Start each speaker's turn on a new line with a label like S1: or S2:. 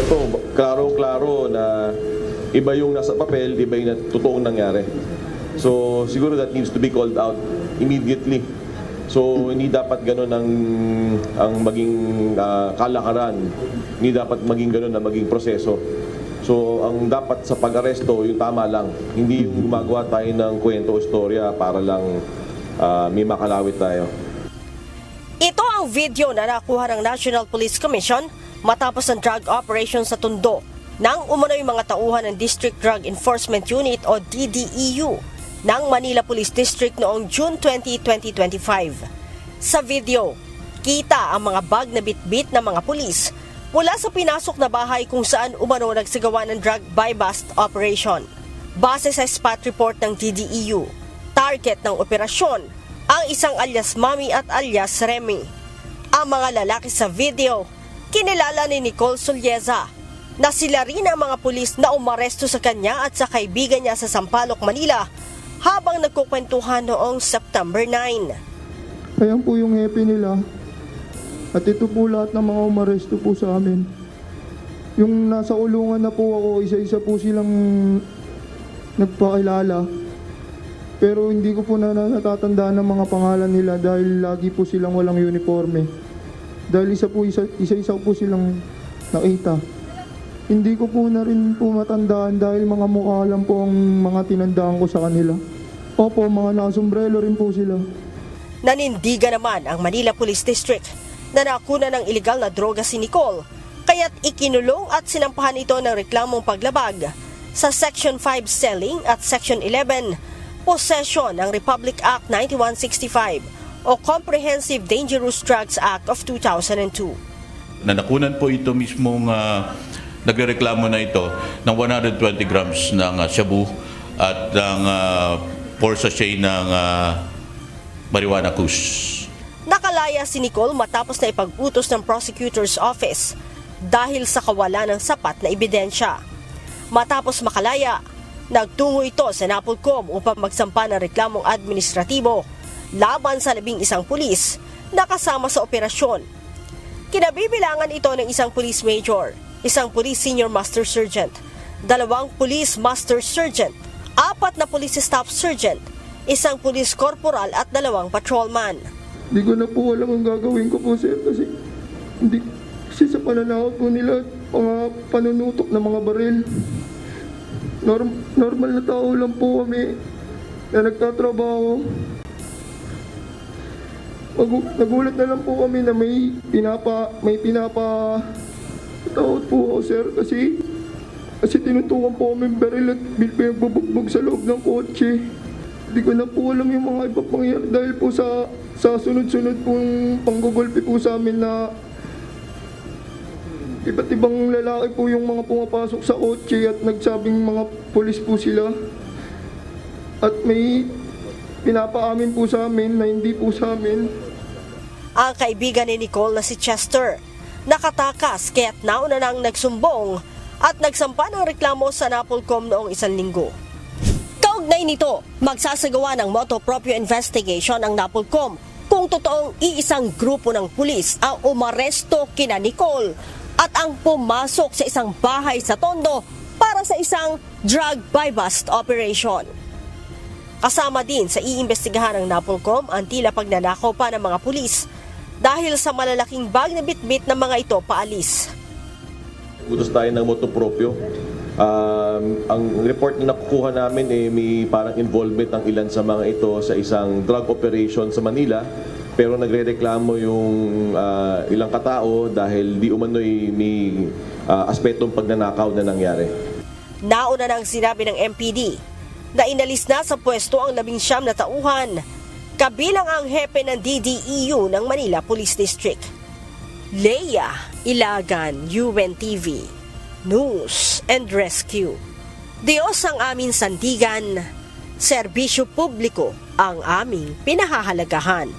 S1: Ito, klaro-klaro na iba yung nasa papel, iba yung totoong nangyari. So, siguro that needs to be called out immediately. So, hindi dapat ganun ang, ang maging ah, kalakaran. Hindi dapat maging ganun ang maging proseso. So, ang dapat sa pag-aresto, yung tama lang. Hindi yung gumagawa tayo ng kwento o istorya para lang ah, may makalawit tayo.
S2: Ito ang video na nakuha ng National Police Commission matapos ang drug operation sa Tondo nang umano'y mga tauhan ng District Drug Enforcement Unit o DDEU ng Manila Police District noong June 20, 2025. Sa video, kita ang mga bag na bitbit ng mga pulis mula sa pinasok na bahay kung saan umano nagsagawa ng drug buy-bust operation. Base sa spot report ng DDEU, target ng operasyon ang isang alias Mami at alias Remy. Ang mga lalaki sa video, kinilala ni Nicole Sulyeza na sila rin ang mga pulis na umaresto sa kanya at sa kaibigan niya sa Sampaloc, Manila habang nagkukwentuhan noong September 9.
S3: Ayan po yung happy nila. At ito po lahat ng mga umaresto po sa amin. Yung nasa ulungan na po ako, isa-isa po silang nagpakilala. Pero hindi ko po na natatandaan ng mga pangalan nila dahil lagi po silang walang uniforme. Dahil isa po isa, isa-isa po silang nakita. Hindi ko po na rin po matandaan dahil mga mukha lang po ang mga tinandaan ko sa kanila. Opo, mga nakasombrelo rin po sila.
S2: Nanindiga naman ang Manila Police District na nakuna ng ilegal na droga si Nicole kaya't ikinulong at sinampahan ito ng reklamong paglabag sa Section 5 selling at Section 11 possession ng Republic Act 9165 o Comprehensive Dangerous Drugs Act of 2002.
S4: na nakunan po ito mismong uh, nagrereklamo na ito ng 120 grams ng ah, shabu at ng uh, 4 sachet ng ah, marijuana kush.
S2: Nakalaya si Nicole matapos na ipag-utos ng prosecutor's office dahil sa kawalan ng sapat na ebidensya. Matapos makalaya, nagtungo ito sa Napolcom upang magsampa ng reklamong administratibo laban sa labing isang pulis na kasama sa operasyon. Kinabibilangan ito ng isang police major, isang police senior master sergeant, dalawang police master sergeant, apat na police staff sergeant, isang police corporal at dalawang patrolman.
S3: Hindi ko na po alam ang gagawin ko po sir kasi hindi kasi sa pananakot po nila mga panunutok ng mga baril. Norm, normal na tao lang po kami na nagtatrabaho. Magu, nagulat na lang po kami na may pinapa may pinapa takot po ako sir kasi kasi tinutukan po kami baril at pinagbubugbog sa loob ng kotse. Hindi ko na po alam yung mga iba pangyayari dahil po sa sa sunod-sunod pong panggugulpi po sa amin na iba't ibang lalaki po yung mga pumapasok sa kotse at nagsabing mga pulis po sila. At may pinapaamin po sa amin na hindi po sa amin.
S2: Ang kaibigan ni Nicole na si Chester, nakatakas kaya't nauna nang nagsumbong at nagsampa ng reklamo sa Napolcom noong isang linggo. Kaugnay nito, magsasagawa ng moto proprio investigation ang Napolcom kung totoong iisang grupo ng pulis ang umaresto kina Nicole at ang pumasok sa isang bahay sa Tondo para sa isang drug buy-bust operation. Kasama din sa iimbestigahan ng Napolcom ang tila pagnanakaw pa ng mga pulis dahil sa malalaking bag na bitbit ng mga ito paalis.
S1: Utos tayo ng motopropyo. Um, ang report na nakukuha namin eh, may parang involvement ng ilan sa mga ito sa isang drug operation sa Manila. Pero nagrereklamo yung ah, ilang katao dahil di umano'y may ah, aspetong pagnanakaw na nangyari.
S2: Nauna nang sinabi ng MPD na inalis na sa pwesto ang labing siyam na tauhan, kabilang ang hepe ng DDEU ng Manila Police District. Leia Ilagan, UNTV, News and Rescue. Diyos ang aming sandigan, serbisyo publiko ang aming pinahahalagahan.